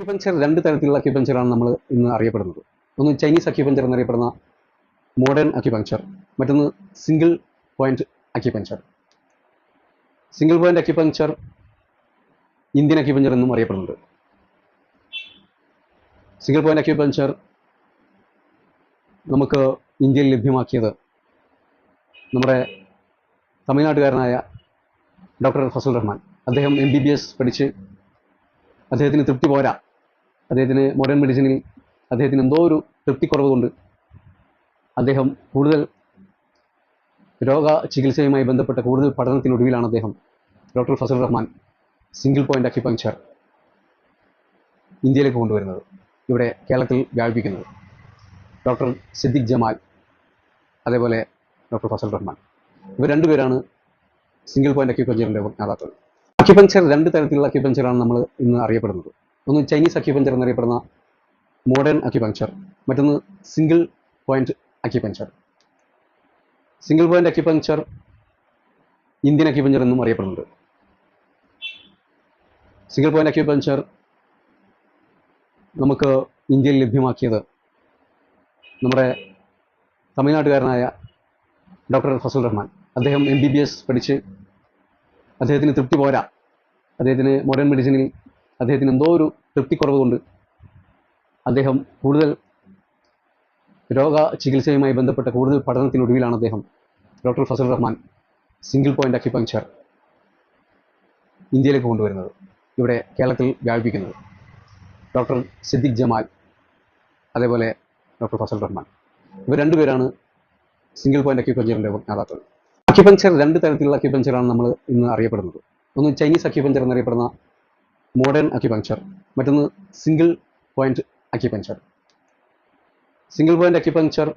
Acupuncture രണ്ട് തരത്തിലുള്ള അക്യുപഞ്ചറാണ് നമ്മൾ ഇന്ന് അറിയപ്പെടുന്നത്. ഒന്ന് ചൈനീസ് അക്യുപഞ്ചർ എന്നറിയപ്പെടുന്ന മോഡേൺ അക്യുപഞ്ചർ മറ്റൊന്ന് single point acupuncture single point acupuncture Indian acupuncture എന്നും അറിയപ്പെടുന്നുണ്ട്. സിംഗിൾ പോയിന്റ് അക്യുപഞ്ചർ നമുക്ക് ഇന്ത്യയിൽ ലഭ്യമാക്കിയത് നമ്മുടെ തമിഴ്നാട്ടുകാരനായ ഡോക്ടർ ഫസൽ റഹ്മാൻ. അദ്ദേഹം എം ബി ബി എസ് പഠിച്ച് അദ്ദേഹത്തിന് തൃപ്തി പോരാ. അദ്ദേഹത്തിന് മോഡേൺ മെഡിസിനിൽ അദ്ദേഹത്തിന് എന്തോ ഒരു തൃപ്തിക്കുറവ് കൊണ്ട് അദ്ദേഹം കൂടുതൽ രോഗ ചികിത്സയുമായി ബന്ധപ്പെട്ട കൂടുതൽ പഠനത്തിനൊടുവിലാണ് അദ്ദേഹം doctor Fazal Rahman single point acupuncture ഇന്ത്യയിലേക്ക് കൊണ്ടുവരുന്നത്. ഇവിടെ കേരളത്തിൽ വ്യാപിപ്പിക്കുന്നത്. ഡോക്ടർ സിദ്ദിഖ് ജമാൽ അതേപോലെ ഡോക്ടർ ഫസൽ റഹ്മാൻ. ഇവർ രണ്ടുപേരാണ് സിംഗിൾ പോയിന്റ് അക്യുപഞ്ചറിന്റെ നേതാക്കൾ അക്യുപഞ്ചർ രണ്ട് തരത്തിലുള്ള അക്യുപഞ്ചറാണ് നമ്മൾ ഇന്ന് അറിയപ്പെടുന്നത്. ഒന്ന് ചൈനീസ് അക്യുപഞ്ചർ എന്നറിയപ്പെടുന്ന മോഡേൺ അക്യുപഞ്ചർ മറ്റൊന്ന് single point acupuncture single point acupuncture Indian acupuncture എന്നും അറിയപ്പെടുന്നുണ്ട്. സിംഗിൾ പോയിന്റ് അക്യുപഞ്ചർ നമുക്ക് ഇന്ത്യയിൽ ലഭ്യമാക്കിയത് നമ്മുടെ തമിഴ്നാട്ടുകാരനായ ഡോക്ടർ ഫസൽ റഹ്മാൻ. അദ്ദേഹം എം ബി ബി എസ് പഠിച്ച് അദ്ദേഹത്തിന് തൃപ്തി പോരാ. അദ്ദേഹത്തിന് മോഡേൺ മെഡിസിനിൽ അദ്ദേഹത്തിന് എന്തോ ഒരു തൃപ്തിക്കുറവ് കൊണ്ട് അദ്ദേഹം കൂടുതൽ രോഗ ചികിത്സയുമായി ബന്ധപ്പെട്ട കൂടുതൽ പഠനത്തിനൊടുവിലാണ് അദ്ദേഹം doctor Fazal Rahman single point acupuncture ഇന്ത്യയിലേക്ക് കൊണ്ടുവരുന്നത്. ഇവിടെ കേരളത്തിൽ വ്യാപിപ്പിക്കുന്നത്. ഡോക്ടർ സിദ്ദിഖ് ജമാൽ അതേപോലെ ഡോക്ടർ ഫസൽ റഹ്മാൻ. ഇവർ രണ്ടുപേരാണ് സിംഗിൾ പോയിന്റ് അക്യുപഞ്ചറിന്റെ നേതാക്കൾ അക്യുപഞ്ചർ രണ്ട് തരത്തിലുള്ള അക്യുപഞ്ചറാണ് നമ്മൾ ഇന്ന് അറിയപ്പെടുന്നത്. ഒന്ന് ചൈനീസ് അക്യുപഞ്ചർ എന്നറിയപ്പെടുന്ന മോഡേൺ അക്യുപഞ്ചർ മറ്റൊന്ന് single point acupuncture single point acupuncture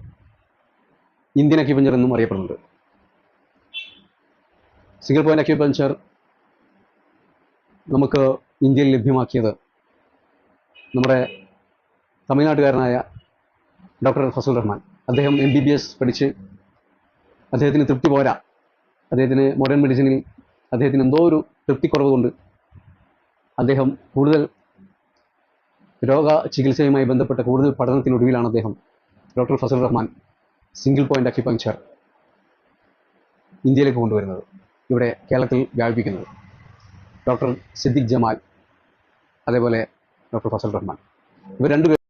Indian acupuncture എന്നും അറിയപ്പെടുന്നുണ്ട്. സിംഗിൾ പോയിന്റ് അക്യുപഞ്ചർ നമുക്ക് ഇന്ത്യയിൽ ലഭ്യമാക്കിയത് നമ്മുടെ തമിഴ്നാട്ടുകാരനായ ഡോക്ടർ ഫസൽ റഹ്മാൻ. അദ്ദേഹം എം ബി ബി എസ് പഠിച്ച് അദ്ദേഹത്തിന് തൃപ്തി പോരാ. അദ്ദേഹത്തിന് മോഡേൺ മെഡിസിനിൽ അദ്ദേഹത്തിന് എന്തോ ഒരു തൃപ്തിക്കുറവ് കൊണ്ട് അദ്ദേഹം കൂടുതൽ രോഗ ചികിത്സയുമായി ബന്ധപ്പെട്ട കൂടുതൽ പഠനത്തിനൊടുവിലാണ് അദ്ദേഹം doctor Fazal Rahman single point acupuncture ഇന്ത്യയിലേക്ക് കൊണ്ടുവരുന്നത്. ഇവിടെ കേരളത്തിൽ വ്യാപിപ്പിക്കുന്നത്. ഡോക്ടർ സിദ്ദിഖ് ജമാൽ അതേപോലെ ഡോക്ടർ ഫസൽ റഹ്മാൻ. ഇവർ രണ്ടുപേരും